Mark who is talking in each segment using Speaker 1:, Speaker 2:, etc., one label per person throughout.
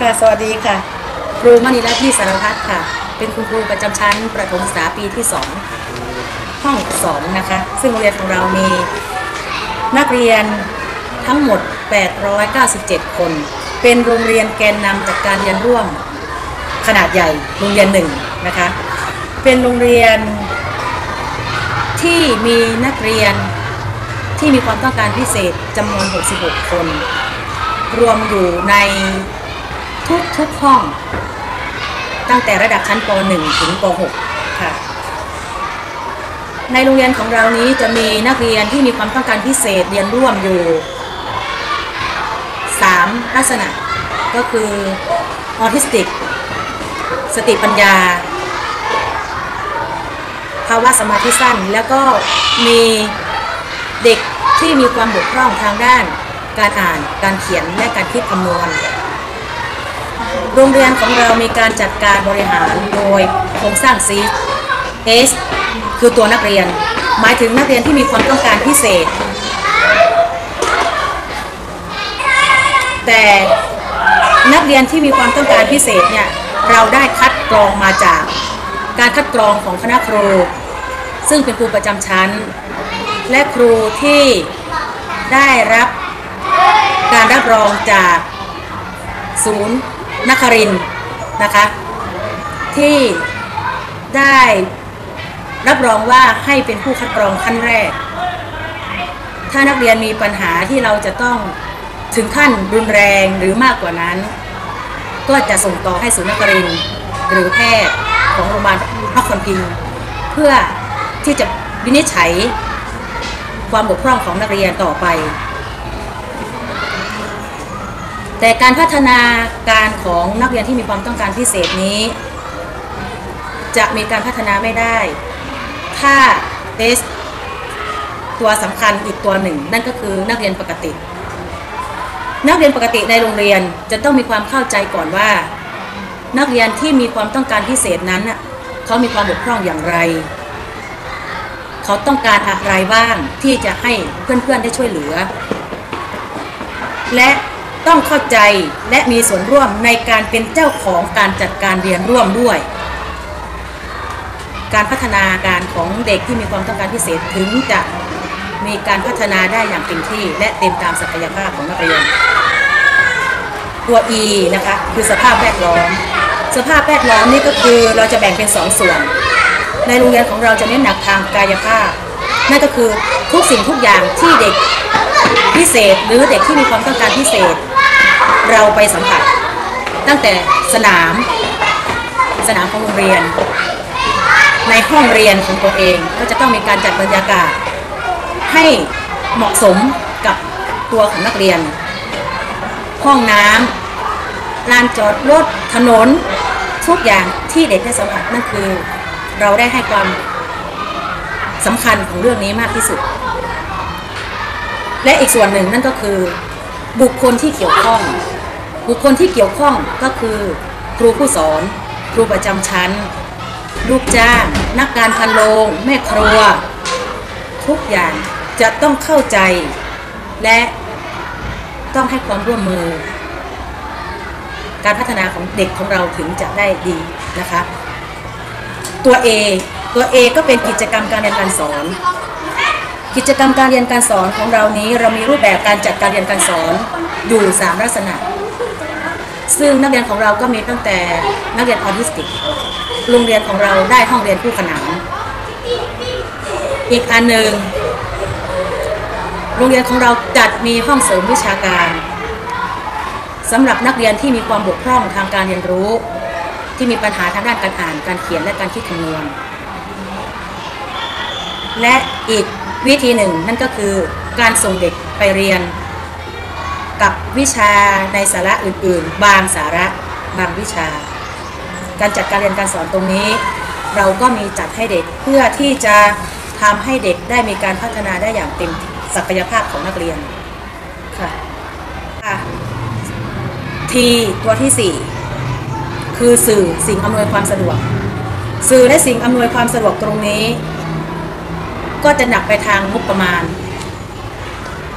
Speaker 1: ค่ะสวัสดีค่ะ ครูมณีรัตน์ที่สารพัดค่ะ เป็นคุณครูประจำชั้นประถมศึกษาปีที่ 2 ห้อง2นะคะ ซึ่งโรงเรียนของเรามีนักเรียนทั้งหมด 897 คน เป็นโรงเรียนแกนนำจัดการเรียนร่วมขนาดใหญ่โรงเรียนหนึ่งนะคะ เป็นโรงเรียนที่มีนักเรียนที่มีความต้องการพิเศษจำนวน 66 คน รวมอยู่ใน ทุกทุกห้อง ตั้งแต่ระดับชั้นป .1 ถึงป .6 ค่ะ ในโรงเรียนของเรานี้จะมีนักเรียนที่มีความต้องการพิเศษเรียนร่วมอยู่ 3 ลักษณะก็คือออทิสติก สติปัญญา ภาวะสมาธิสั้น แล้วก็มีเด็กที่มีความบกพร่องทางด้าน การอ่าน การเขียนและการคิดคำนวณ โรงเรียนของเรามีการจัดการบริหารโดยโครงสร้าง C S คือตัวนักเรียน หมายถึงนักเรียนที่มีความต้องการพิเศษ แต่นักเรียนที่มีความต้องการพิเศษเนี่ยเราได้คัดกรองมาจากการคัดกรองของคณะครู ซึ่งเป็นครูประจำชั้น และครูที่ได้รับการรับรองจากศูนย์ นครินนะคะ ที่ได้รับรองว่าให้เป็นผู้คัดกรองขั้นแรก ถ้านักเรียนมีปัญหาที่เราจะต้องถึงขั้นรุนแรงหรือมากกว่านั้น ก็จะส่งต่อให้ศูนย์นครินทร์หรือแพทย์ของโรงพยาบาลพระคนพิง เพื่อที่จะวินิจฉัยความบกพร่องของนักเรียนต่อไป แต่การพัฒนาการของนักเรียนที่มีความต้องการพิเศษนี้ จะมีการพัฒนาไม่ได้ ถ้าเอสตัวสำคัญอีกตัวหนึ่ง นั่นก็คือนักเรียนปกติ นักเรียนปกติในโรงเรียนจะต้องมีความเข้าใจก่อนว่า นักเรียนที่มีความต้องการพิเศษนั้นเขามีความบกพร่องอย่างไร เขาต้องการอะไรบ้างที่จะให้เพื่อนๆได้ช่วยเหลือ และ ต้องเข้าใจและมีส่วนร่วมในการเป็นเจ้าของการจัดการเรียนร่วมด้วย การพัฒนาการของเด็กที่มีความต้องการพิเศษถึงจะมีการพัฒนาได้อย่างเต็มที่ และเต็มตามศักยภาพของนักเรียน ตัว E นะคะคือสภาพแวดล้อม สภาพแวดล้อมนี่ก็คือเราจะแบ่งเป็นสองส่วน ในโรงเรียนของเราจะเน้นหนักทางกายภาพ นั่นก็คือทุกสิ่งทุกอย่างที่เด็กพิเศษ หรือเด็กที่มีความต้องการพิเศษ เราไปสัมผัส ตั้งแต่สนาม สนามของโรงเรียน ในห้องเรียนของตัวเองก็จะต้องมีการจัดบรรยากาศ ให้เหมาะสมกับตัวของนักเรียน ห้องน้ำลานจอดรถถนน ทุกอย่างที่เด็กได้สัมผัสนั่นคือ เราได้ให้ความสำคัญของเรื่องนี้มากที่สุด และอีกส่วนหนึ่งนั่นก็คือบุคคลที่เกี่ยวข้อง บุคคลที่เกี่ยวข้องก็คือ ครูผู้สอน ครูประจำชั้น ลูกจ้าง นักการพันโรงแม่ครัว ทุกอย่างจะต้องเข้าใจ และต้องให้ความร่วมมือ การพัฒนาของเด็กของเราถึงจะได้ดีนะคะ ตัว A ตัว A ก็เป็นกิจกรรมการเรียนการสอน กิจกรรมการเรียนการสอนของเรานี้เรามีรูปแบบการจัดการเรียนการสอนอยู่ 3 ลักษณะ ซึ่งนักเรียนของเราก็มีตั้งแต่นักเรียนออทิสติก โรงเรียนของเราได้ห้องเรียนคู่ขนาน อีกอันหนึ่งโรงเรียนของเราจัดมีห้องเสริมวิชาการสำหรับนักเรียนที่มีความบกพร่องทางการเรียนรู้ ที่มีปัญหาทางด้านการอ่านการเขียนและการคิดคำนวณ และอีกวิธีหนึ่งนั่นก็คือการส่งเด็กไปเรียน กับวิชาในสาระอื่นๆ บางสาระบางวิชา การจัดการเรียนการสอนตรงนี้ เราก็มีจัดให้เด็กเพื่อที่จะทำให้เด็กได้มีการพัฒนาได้อย่างเต็มศักยภาพของนักเรียนค่ะทีตัวที่ 4 คือสื่อสิ่งอำนวยความสะดวก สื่อและสิ่งอำนวยความสะดวกตรงนี้ ก็จะหนักไปทางงบประมาณ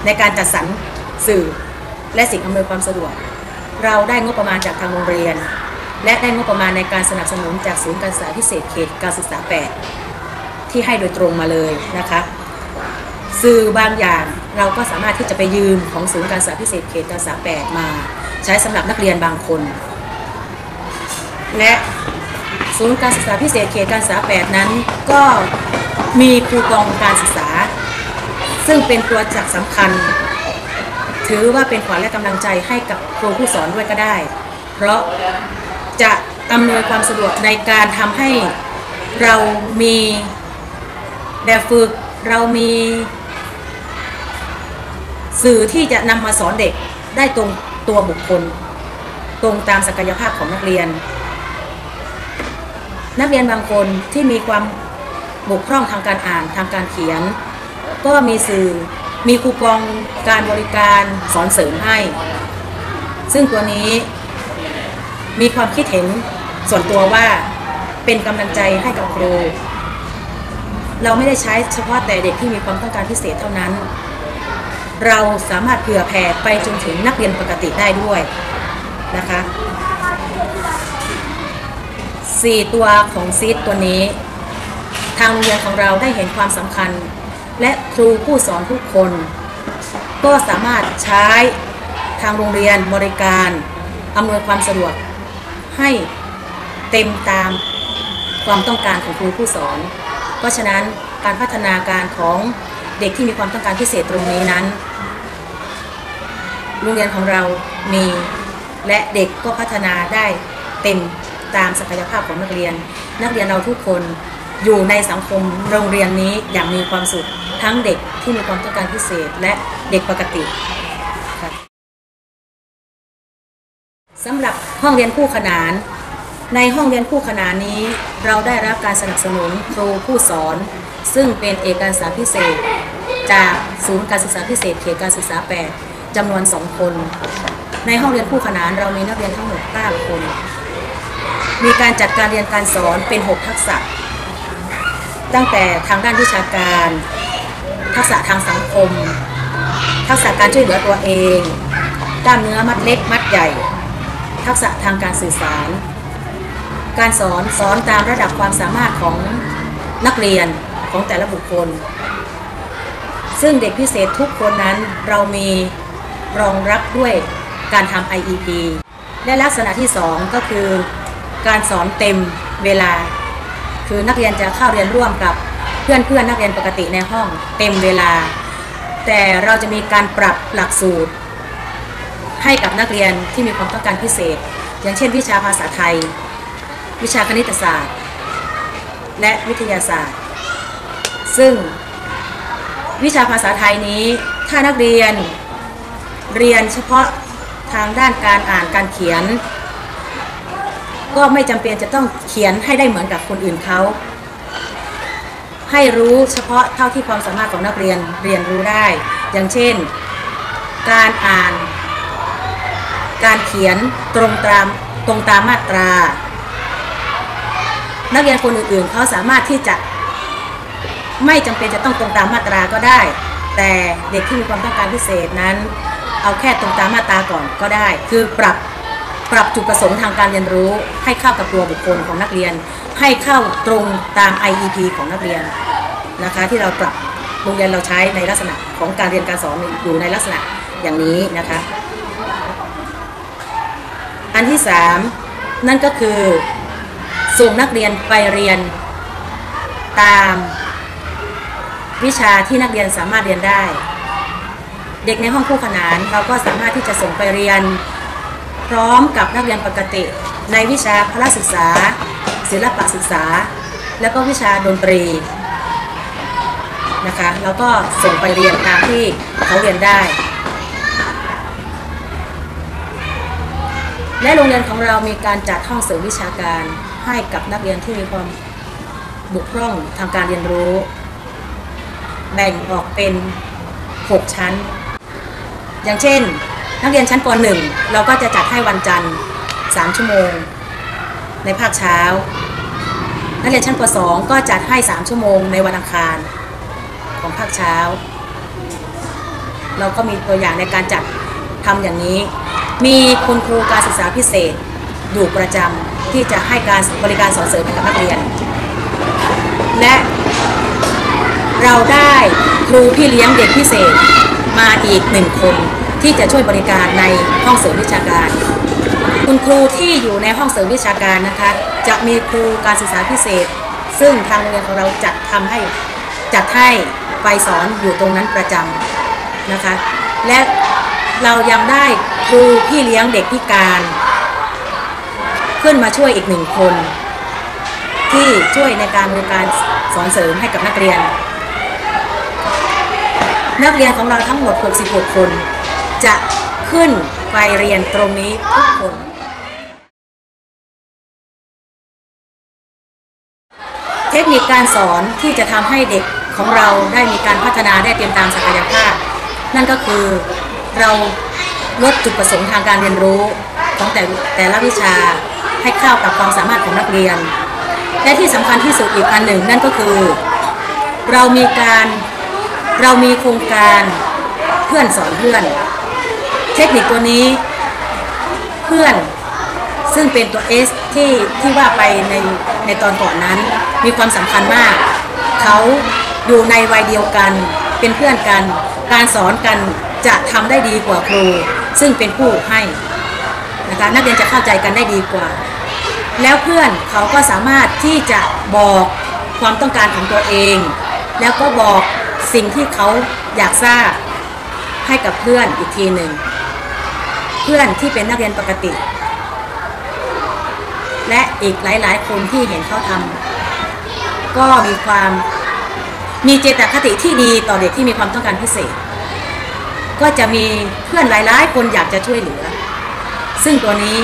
Speaker 1: ในการจัดสรรสื่อ และสิ่งอำนวยความสะดวก เราได้งบประมาณจากทางโรงเรียน และได้งบประมาณในการสนับสนุนจากศูนย์การศึกษาพิเศษเขตการศึกษา 8 ที่ให้โดยตรงมาเลยนะคะสื่อบางอย่างเราก็สามารถที่จะไปยืมของศูนย์การศึกษาพิเศษเขตการศึกษา 8 มาใช้สำหรับนักเรียนบางคน และศูนย์การศึกษาพิเศษเขตการศึกษา 8 นั้น ก็มีครูกองการศึกษา ซึ่งเป็นตัวจักสำคัญ ถือว่าเป็นขวัญและกำลังใจให้กับครูผู้สอนด้วยก็ได้ เพราะจะอำนวยความสะดวกในการทำให้เรามีแบบฝึกเรามีสื่อที่จะนำมาสอนเด็กได้ตรงตัวบุคคล ตรงตามศักยภาพของนักเรียน นักเรียนบางคนที่มีความบกพร่องทางการอ่านทางการเขียน ก็มีสื่อ มีคูปองการบริการสอนเสริมให้ ซึ่งตัวนี้มีความคิดเห็นส่วนตัวว่าเป็นกำลังใจให้กับครู เราไม่ได้ใช้เฉพาะแต่เด็กที่มีความต้องการพิเศษเท่านั้น เราสามารถเผื่อแผ่ไปจนถึงนักเรียนปกติได้ด้วยนะคะ4ตัวของซีดตัวนี้ ทางโรงเรียนของเราได้เห็นความสำคัญ และครูผู้สอนทุกคน ก็สามารถใช้ทางโรงเรียนบริการอำนวยความสะดวกให้เต็มตามความต้องการของครูผู้สอน เพราะฉะนั้นการพัฒนาการของเด็กที่มีความต้องการพิเศษตรงนี้นั้น โรงเรียนของเรามีและเด็กก็พัฒนาได้เต็มตามศักยภาพของนักเรียน นักเรียนเราทุกคน อยู่ในสังคมโรงเรียนนี้อย่างมีความสุขทั้งเด็กที่มีความต้องการพิเศษและเด็กปกติสำหรับห้องเรียนคู่ขนาน ในห้องเรียนคู่ขนานนี้ เราได้รับการสนับสนุนครูผู้สอน ซึ่งเป็นเอกการศึกษาพิเศษ จากศูนย์การศึกษาพิเศษเขตการศึกษา 8จำนวน 2 คน ในห้องเรียนคู่ขนานเรามีนักเรียนทั้งหมด9คน มีการจัดการเรียนการสอนเป็น 6 ทักษะ ตั้งแต่ทางด้านวิชาการ ทักษะทางสังคม ทักษะการช่วยเหลือตัวเองกล้ามเนื้อมัดเล็กมัดใหญ่ ทักษะทางการสื่อสาร การสอนสอนตามระดับความสามารถของนักเรียนของแต่ละบุคคล ซึ่งเด็กพิเศษทุกคนนั้นเรามีรองรับด้วยการทำ IEP และลักษณะที่ 2 ก็คือ การสอนเต็มเวลา คือนักเรียนจะเข้าเรียนร่วมกับเพื่อนเพื่อนนักเรียนปกติในห้องเต็มเวลา แต่เราจะมีการปรับหลักสูตร ให้กับนักเรียนที่มีความต้องการพิเศษ อย่างเช่น วิชาภาษาไทย วิชาคณิตศาสตร์ และวิทยาศาสตร์ ซึ่งวิชาภาษาไทยนี้ถ้านักเรียนเรียนเฉพาะทางด้านการอ่านการเขียน ก็ไม่จำเป็นจะต้องเขียนให้ได้เหมือนกับคนอื่นเขา ให้รู้เฉพาะเท่าที่ความสามารถของนักเรียนเรียนรู้ได้ อย่างเช่น การอ่าน การเขียนตรงตามตรงตามมาตรา นักเรียนคนอื่นๆเขาสามารถที่จะไม่จำเป็นจะต้องตรงตามมาตราก็ได้ แต่เด็กที่มีความต้องการพิเศษนั้น เอาแค่ตรงตามมาตราก่อนก็ได้ คือปรับ ปรับจุดประสงค์ทางการเรียนรู้ ให้เข้ากับตัวบุคคลของนักเรียน ให้เข้าตรงตาม IEP ของนักเรียนนะคะที่เราปรับโรงเรียนเราใช้ในลักษณะของการเรียนการสอนอยู่ในลักษณะอย่างนี้นะคะ อันที่สามนั่นก็คือส่งนักเรียนไปเรียนตามวิชาที่นักเรียนสามารถเรียนได้ เด็กในห้องคู่ขนานเราก็สามารถที่จะส่งไปเรียน ร้อมกับนักเรียนปกติ ในวิชาพละศึกษา ศิลปศึกษา แล้วก็วิชาดนตรีนะคะแล้วก็ส่งไปเรียนตามที่เขาเรียนได้ และโรงเรียนของเรามีการจัดห้องเสริมวิชาการให้กับนักเรียนที่มีความบกพร่องทางการเรียนรู้ แบ่งออกเป็น 6 ชั้น อย่างเช่น นักเรียนชั้นป .1 เราก็จะจัดให้วันจันทร์ 3 ชั่วโมง ในภาคเช้า นักเรียนชั้นป .2 ก็จัดให้ 3 ชั่วโมงในวันอังคารของภาคเช้า เราก็มีตัวอย่างในการจัดทำอย่างนี้ มีคุณครูการศึกษาพิเศษอยู่ประจำที่จะให้การบริการสอนเสริมให้กับนักเรียน และเราได้ครูพี่เลี้ยงเด็กพิเศษมาอีกหนึ่งคน ที่จะช่วยบริการในห้องเสริมวิชาการ คุณครูที่อยู่ในห้องเสริมวิชาการนะคะ จะมีครูการศึกษาพิเศษ ซึ่งทางโรงเรียนของเราจัดทำให้จัดให้ไปสอนอยู่ตรงนั้นประจำนะคะ และเรายังได้ครูพี่เลี้ยงเด็กพิการ ขึ้นมาช่วยอีกหนึ่งคน ที่ช่วยในการบริการสอนเสริมให้กับนักเรียน นักเรียนของเราทั้งหมด 66 คน จะขึ้นไปเรียนตรงนี้ทุกคนเทคนิคการสอนที่จะทำให้เด็กของเราได้มีการพัฒนาได้เต็มตามศักยภาพ นั่นก็คือเราลดจุดประสงค์ทางการเรียนรู้ของแต่แต่ละวิชาให้เข้ากับความสามารถของนักเรียน และที่สำคัญที่สุดอีกอันหนึ่งนั่นก็คือ เรามีการเรามีโครงการเพื่อนสอนเพื่อน เทคนิคตัวนี้เพื่อนซึ่งเป็นตัว S ที่ที่ว่าไปในในตอนก่อนนั้น มีความสำคัญมาก เขาอยู่ในวัยเดียวกัน เป็นเพื่อนกัน การสอนกันจะทำได้ดีกว่าครู ซึ่งเป็นผู้ให้นะคะนักเรียนจะเข้าใจกันได้ดีกว่า แล้วเพื่อนเขาก็สามารถที่จะบอกความต้องการของตัวเอง แล้วก็บอกสิ่งที่เขาอยากทราบให้กับเพื่อนอีกทีหนึ่ง เพื่อนที่เป็นนักเรียนปกติ และอีกหลาย ๆ คนที่เห็นเขาทำก็มีความมีเจตคติที่ดีต่อเด็กที่มีความต้องการพิเศษ ก็จะมีเพื่อนหลาย ๆ คนอยากจะช่วยเหลือ ซึ่งตัวนี้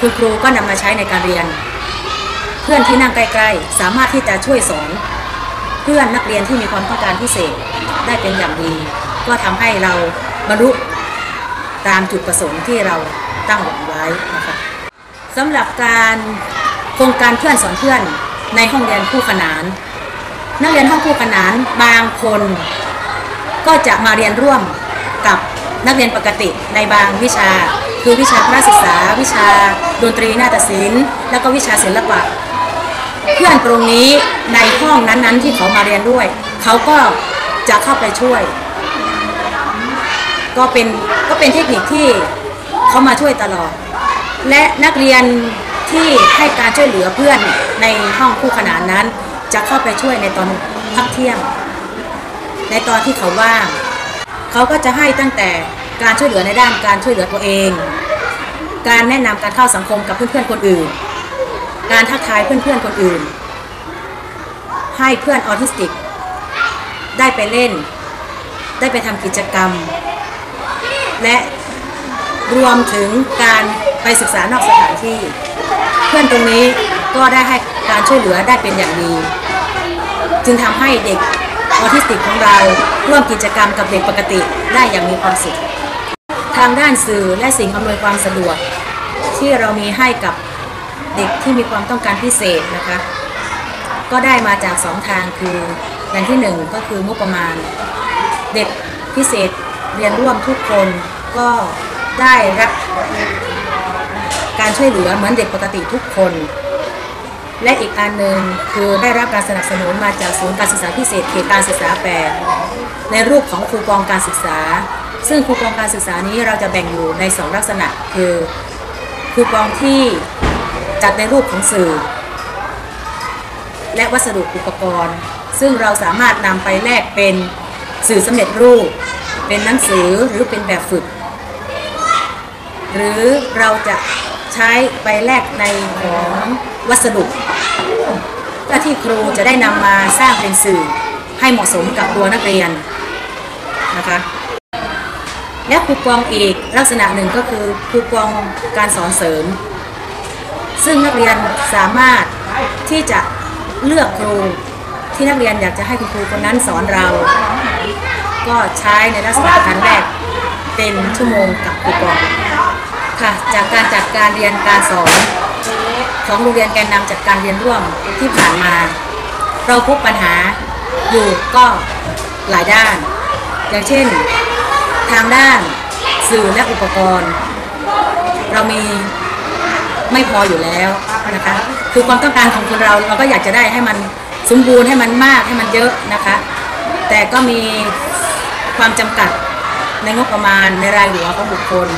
Speaker 1: คุณครูก็นำมาใช้ในการเรียน เพื่อนที่นั่งใกล้ ๆ สามารถที่จะช่วยสอนเพื่อนนักเรียนที่มีความต้องการพิเศษได้เป็นอย่างดี ก็ทำให้เราบรรลุ ตามจุดประสงค์ที่เราตั้งหวังไว้นะคะสำหรับการโครงการเพื่อนสอนเพื่อนในห้องเรียนคู่ขนาน นักเรียนห้องคู่ขนานบางคน ก็จะมาเรียนร่วมกับนักเรียนปกติในบางวิชา คือวิชาพระศึกษา วิชาดนตรีนาฏศิลป์ แล้วก็วิชาศิลปะ เพื่อนตรงนี้ในห้องนั้นๆที่เขามาเรียนด้วย เขาก็จะเข้าไปช่วย ก็เป็นก็เป็นเทคนิคที่เขามาช่วยตลอด และนักเรียนที่ให้การช่วยเหลือเพื่อนในห้องคู่ขนานนั้น จะเข้าไปช่วยในตอนพักเที่ยง ในตอนที่เขาว่างเขาก็จะให้ตั้งแต่การช่วยเหลือในด้านการช่วยเหลือตัวเอง การแนะนำการเข้าสังคมกับเพื่อนๆคนอื่น การทักทายเพื่อนๆคนอื่น ให้เพื่อนออทิสติก ได้ไปเล่น ได้ไปทำกิจกรรม และรวมถึงการไปศึกษานอกสถานที่ เพื่อนตรงนี้ก็ได้ให้การช่วยเหลือได้เป็นอย่างดี จึงทำให้เด็กออทิสติกของเราร่วมกิจกรรมกับเด็กปกติได้อย่างมีความสุข ทางด้านสื่อและสิ่งอำนวยความสะดวก ที่เรามีให้กับเด็กที่มีความต้องการพิเศษนะคะ ก็ได้มาจากสองทางคืออย่างที่หนึ่งก็คืองบประมาณ เด็กพิเศษ เรียนร่วมทุกคนก็ได้รับการช่วยเหลือเหมือนเด็กปกติทุกคน และอีกอันหนึ่งคือได้รับการสนับสนุนมาจากศูนย์การศึกษาพิเศษเขตการศึกษาแปดในรูปของครูกองการศึกษา ซึ่งครูกองการศึกษานี้เราจะแบ่งอยู่ในสองลักษณะ คือครูกองที่จัดในรูปของสื่อ และวัสดุอุปกรณ์ ซึ่งเราสามารถนำไปแลกเป็นสื่อสำเร็จรูป เป็นหนังสือหรือเป็นแบบฝึก หรือเราจะใช้ไปแลกในของวัสดุเพื่อที่ครูจะได้นำมาสร้างเป็นสื่อให้เหมาะสมกับตัวนักเรียนนะคะและคูปองอีกลักษณะหนึ่งก็คือคูปองการสอนเสริม ซึ่งนักเรียนสามารถที่จะเลือกครูที่นักเรียนอยากจะให้คุณครูคนนั้นสอนเรา ก็ใช้ในลักษณะการแรกเป็นชั่วโมงกับคูปองค่ะจากการจัดการเรียนการสอนของโรงเรียนแกนนำจัดการเรียนร่วมที่ผ่านมา เราพบปัญหาอยู่ก็หลายด้าน อย่างเช่น ทางด้านสื่อและอุปกรณ์ เรามีไม่พออยู่แล้วนะคะคือความต้องการของคนเราเราก็อยากจะได้ให้มันสมบูรณ์ให้มันมากให้มันเยอะนะคะ แต่ก็มี ความจำกัดในงบประมาณในรายหัวของบุคคล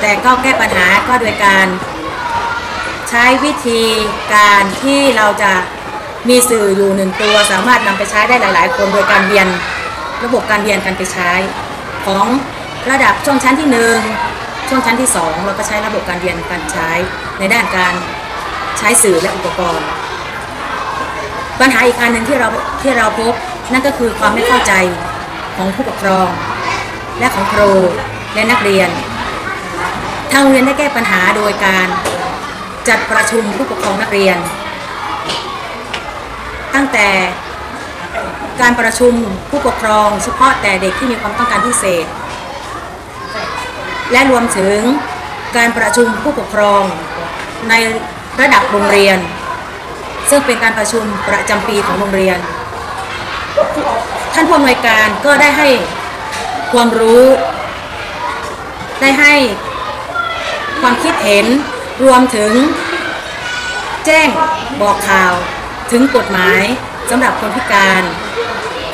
Speaker 1: แต่ก็แก้ปัญหาก็โดยการใช้วิธีการที่เราจะมีสื่ออยู่หนึ่งตัว สามารถนำไปใช้ได้หลาย ๆ คนโดยการเรียนระบบการเรียนกันไปใช้ ของระดับช่วงชั้นที่หนึ่งช่วงชั้นที่สองเราก็ใช้ระบบการเรียนการใช้ในด้านการใช้สื่อและอุปกรณ์ ปัญหาอีกอันหนึ่งที่เราที่เราพบนั่นก็คือความไม่เข้าใจ ของผู้ปกครอง และของครูและนักเรียน ทางโรงเรียนได้แก้ปัญหาโดยการจัดประชุมผู้ปกครองนักเรียน ตั้งแต่การประชุมผู้ปกครองเฉพาะแต่เด็กที่มีความต้องการพิเศษ และรวมถึงการประชุมผู้ปกครองในระดับโรงเรียน ซึ่งเป็นการประชุมประจำปีของโรงเรียน ท่านผู้อำนวยการก็ได้ให้ความรู้ ได้ให้ความคิดเห็นรวมถึงแจ้งบอกข่าวถึงกฎหมายสำหรับคนพิการ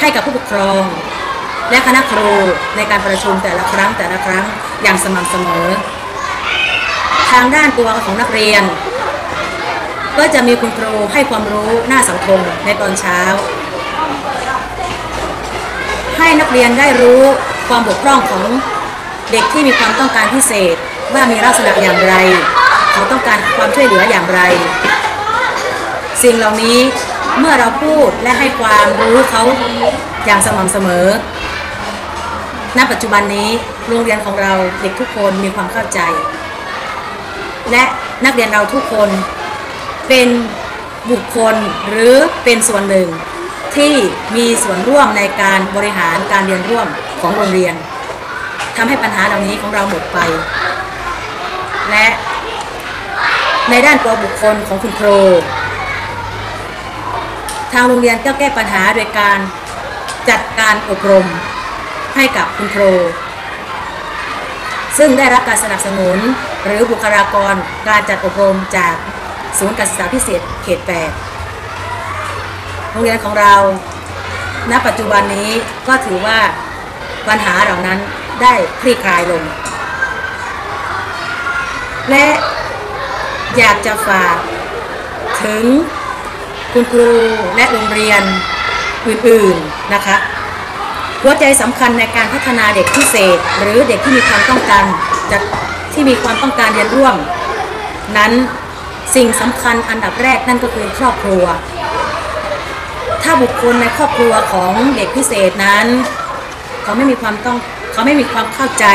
Speaker 1: ให้กับผู้ปกครอง และคณะครูในการประชุมแต่ละครั้งแต่ละครั้งอย่างสม่ำเสมอ ทางด้านตัวของนักเรียน ก็จะมีคุณครูให้ความรู้หน้าสังคมในตอนเช้า ให้นักเรียนได้รู้ความบกพร่องของเด็กที่มีความต้องการพิเศษ ว่ามีลักษณะอย่างไร เขาต้องการความช่วยเหลืออย่างไร สิ่งเหล่านี้เมื่อเราพูดและให้ความรู้เขาอย่างสม่ำเสมอ ณ ปัจจุบันนี้โรงเรียนของเราเด็กทุกคนมีความเข้าใจ และนักเรียนเราทุกคนเป็นบุคคลหรือเป็นส่วนหนึ่ง ที่มีส่วนร่วมในการบริหารการเรียนร่วมของโรงเรียนทำให้ปัญหาเหล่านี้ของเราหมดไป และในด้านตัวบุคคลของคุณครูทางโรงเรียนก็แก้ปัญหาโดยการจัดการอบรมให้กับคุณครูซึ่งได้รับการสนับสนุนหรือบุคลากรการจัดอบรมจากศูนย์การศึกษาพิเศษเขต8 โรงเรียนของเรา ณ ปัจจุบันนี้ก็ถือว่าปัญหาเหล่านั้นได้คลี่คลายลง และอยากจะฝากถึงคุณครูและโรงเรียนอื่นๆนะคะหัวใจสำคัญในการพัฒนาเด็กพิเศษ หรือเด็กที่มีความต้องการจะที่มีความต้องการเรียนร่วม นั้นสิ่งสำคัญอันดับแรกนั่นก็คือครอบครัวาบุคคลในครอบครัวของเด็กพิเศษนั้น เขาไม่มีความต้องเขาไม่มีความเข้าใจ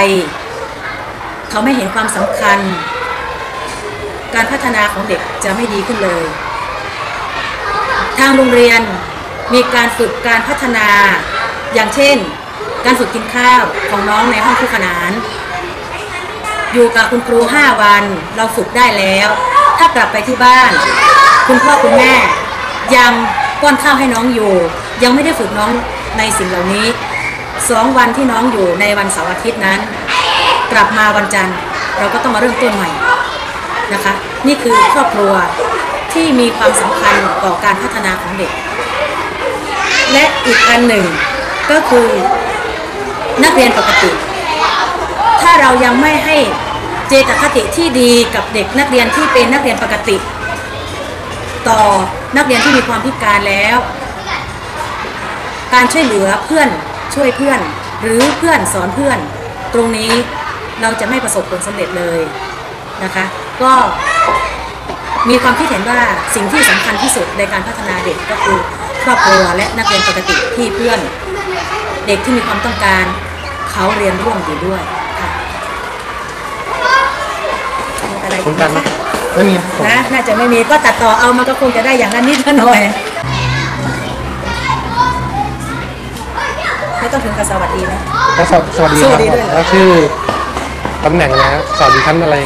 Speaker 1: เขาไม่เห็นความสำคัญ การพัฒนาของเด็กจะไม่ดีขึ้นเลย ทางโรงเรียนมีการฝึกการพัฒนาอย่างเช่น การฝึกกินข้าวของน้องในห้องคู่ขนาน อยู่กับคุณครู 5 วันเราฝึกได้แล้ว ถ้ากลับไปที่บ้าน คุณพ่อคุณแม่ยัง ป้อนข้าวให้น้องอยู่ ยังไม่ได้ฝึกน้องในสิ่งเหล่านี้สองวันที่น้องอยู่ในวันเสาร์อาทิตย์นั้น กลับมาวันจันทร์เราก็ต้องมาเริ่มต้นใหม่นะคะ นี่คือครอบครัวที่มีความสำคัญต่อการพัฒนาของเด็ก และอีกอันหนึ่งก็คือนักเรียนปกติ ถ้าเรายังไม่ให้เจตคติที่ดีกับเด็กนักเรียนที่เป็นนักเรียนปกติ ต่อ นักเรียนที่มีความพิการแล้ว การช่วยเหลือเพื่อนช่วยเพื่อน หรือเพื่อนสอนเพื่อน ตรงนี้เราจะไม่ประสบผลสำเร็จเลยนะคะ ก็มีความคิดเห็นว่าสิ่งที่สำคัญที่สุดในการพัฒนาเด็กก็คือครอบครัวและนักเรียนปกติที่เพื่อน เด็กที่มีความต้องการเขาเรียนร่วมอยู่ด้วยค่ะอะไร
Speaker 2: คุณ
Speaker 1: ก
Speaker 2: กัน
Speaker 1: ไห
Speaker 2: ไห
Speaker 1: ม
Speaker 2: ม
Speaker 1: คะ
Speaker 2: ไม่มีครับผม
Speaker 1: นะน่าจะไม่มีก็ตัดต่อเอามันก็คงจะได้อย่างนั้นนิดหน่อยไม่ต้องถึงกับสวัสดีนะ
Speaker 2: แล้วสวสวัสดี
Speaker 1: สวัสดีด้วยเหรอ
Speaker 2: แล้วชื่อตำแหน่งนะสวัสดีท่านอะไร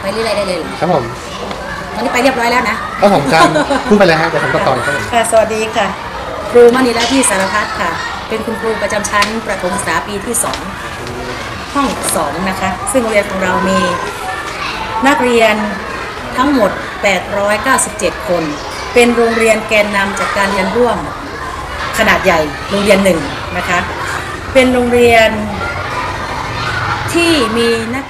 Speaker 1: ไปเรื่อยๆได้เลยเหรอ
Speaker 2: ครับผม
Speaker 1: ตอนนี้ไปเรียบร้อยแล้วนะ
Speaker 2: ก็ผมการพูดไปเลยฮะเดี๋ยวผมตัดต่อครับผม
Speaker 1: ค่ะ สวัสดีค่ะ ครูมณีรัตน์ที่สารพัดค่ะ เป็นคุณครูประจำชั้นประถมศึกษาปีที่2 ห้อง 2 นะคะ ซึ่งโรงเรียนของเรามีนักเรียนทั้งหมด 897 คน เป็นโรงเรียนแกนนำจากการเรียนร่วมขนาดใหญ่โรงเรียนหนึ่งนะคะ เป็นโรงเรียนที่มีนัก